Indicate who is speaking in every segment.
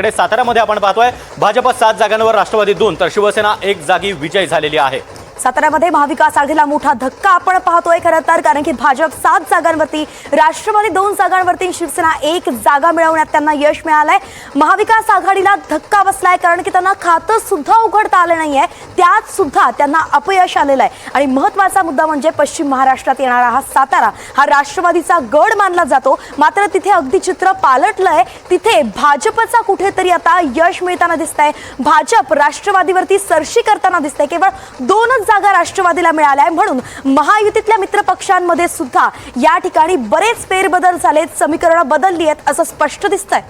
Speaker 1: इकडे साताऱ्यामध्ये आपण पाहतोय भाजप सात जागांवर राष्ट्रवादी दोन तर शिवसेना एक जागी विजय झालेली आहे.
Speaker 2: साताऱ्यामध्ये महाविकास आघाडीला मोठा धक्का आपण पाहतोय खरं तर कारण की भाजप सात जागांवरती राष्ट्रवादी दोन जागांवरती शिवसेना एक जागा मिळवण्यात त्यांना यश मिळालंय. महाविकास आघाडीला धक्का बसलाय कारण की त्यांना खातं सुद्धा उघडता आलं नाहीये. त्यात सुद्धा त्यांना अपयश आलेलं आहे. आणि महत्त्वाचा मुद्दा म्हणजे पश्चिम महाराष्ट्रात येणारा हा सातारा हा राष्ट्रवादीचा गड मानला जातो. मात्र तिथे अगदी चित्र पालटलंय. तिथे भाजपचा कुठेतरी आता यश मिळताना दिसतंय. भाजप राष्ट्रवादीवरती सरशी करताना दिसतंय. केवळ दोनच जागा राष्ट्रवादीला मिळाल्या आहे. म्हणून महायुतीतल्या मित्रपक्षांमध्ये सुद्धा या ठिकाणी बरेच फेरबदल झालेत. समीकरणं बदलली आहेत असं स्पष्ट दिसतंय.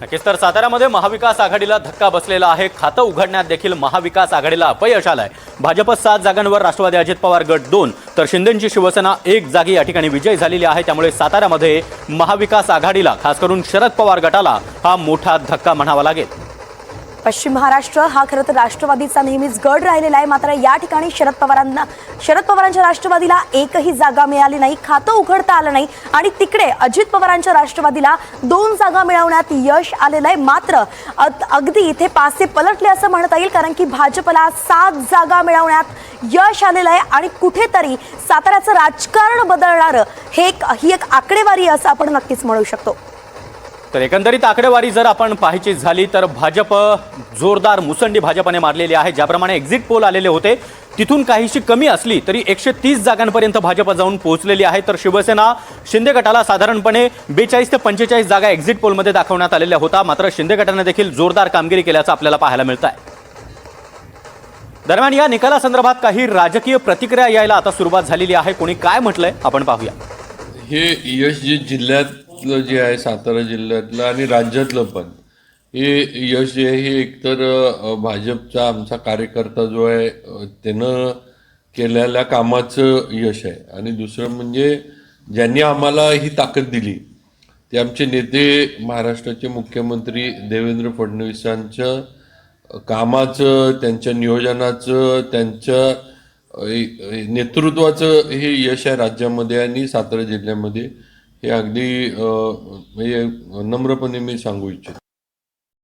Speaker 1: नक्कीच तर साताऱ्यामध्ये महाविकास आघाडीला धक्का बसलेला आहे. खातं उघडण्यात देखील महाविकास आघाडीला अपयश आलंय. भाजप सात जागांवर राष्ट्रवादी अजित पवार गट दोन तर शिंदेची शिवसेना एक जागी या ठिकाणी विजय झालेली आहे. त्यामुळे साताऱ्यामध्ये महाविकास आघाडीला खास करून शरद पवार गटाला हा मोठा धक्का म्हणावा लागेल.
Speaker 2: पश्चिम महाराष्ट्र हा खरं तर राष्ट्रवादीचा नेहमीच गड राहिलेला आहे. मात्र या ठिकाणी शरद पवारांना शरद पवारांच्या राष्ट्रवादीला एकही जागा मिळाली नाही. खातं उघडता आलं नाही. आणि तिकडे अजित पवारांच्या राष्ट्रवादीला दोन जागा मिळवण्यात यश आलेलं आहे. मात्र अग- अगदी इथे पासे पलटले असं म्हणता येईल कारण की भाजपला सात जागा मिळवण्यात यश आलेलं आहे. आणि कुठेतरी साताऱ्याचं राजकारण बदलणारं हे एक ही एक आकडेवारी आहे असं आपण नक्कीच म्हणू शकतो.
Speaker 1: तर एकंदरीत आकडेवारी जर आपण पाहायची झाली तर भाजप जोरदार मुसंडी भाजपने मारलेली आहे. ज्याप्रमाणे एक्झिट पोल आलेले होते तिथून काहीशी कमी असली तरी एकशे तीस जागांपर्यंत भाजप जाऊन पोहोचलेली आहे. तर शिवसेना शिंदे गटाला साधारणपणे बेचाळीस ते पंचेचाळीस जागा एक्झिट पोलमध्ये दाखवण्यात आलेल्या होता. मात्र शिंदे गटाने देखील जोरदार कामगिरी केल्याचं आपल्याला पाहायला मिळत आहे दरम्यान या निकालासंदर्भात काही राजकीय प्रतिक्रिया यायला आता सुरुवात झालेली आहे. कोणी काय म्हटलंय? आपण पाहूया.
Speaker 3: हे यश जे जिल्ह्यातलं जे आहे सातारा जिल्ह्यातलं आणि राज्यातलं पण हे यश जे आहे हे एकतर भाजपचा आमचा कार्यकर्ता जो आहे त्यानं केलेल्या कामाचं यश आहे. आणि दुसरं म्हणजे ज्यांनी आम्हाला ही ताकद दिली ते आमचे नेते महाराष्ट्राचे मुख्यमंत्री देवेंद्र फडणवीसांचं कामाचं त्यांच्या नियोजनाचं त्यांच्या नेतृत्वाचं हे यश आहे राज्यामध्ये आणि सातारा जिल्ह्यामध्ये. हे अगदी म्हणजे नम्रपणे मी सांगू इच्छितो.